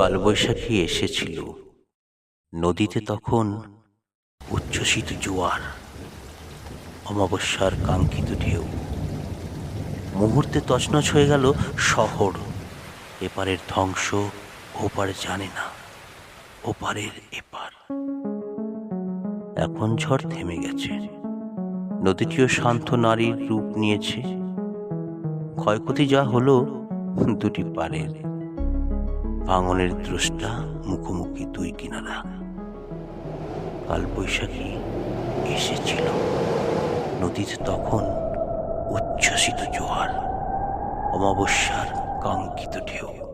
কালবৈশাখী এসেছিল। নদীতে তখন উচ্ছ্বসিত জোয়ার, অমাবস্যার কাঙ্ক্ষিত ঢেউ। মুহূর্তে তছনছ হয়ে গেল শহর। এপারের ধ্বংস, ওপার জানে না, ওপারের এপার। এখন ঝড় থেমে গেছে। নদীটিও শান্ত নারীর রূপ নিয়েছে। ক্ষয়ক্ষতি যা হলো দুটি পারের। ভাঙনের দ্রষ্টা মুখোমুখি দুই কিনারা। কাল বৈশাখী এসেছিল। নদীতে তখন উচ্ছ্বসিত জোয়ার, অমাবস্যার কাঙ্ক্ষিত ঢেউ।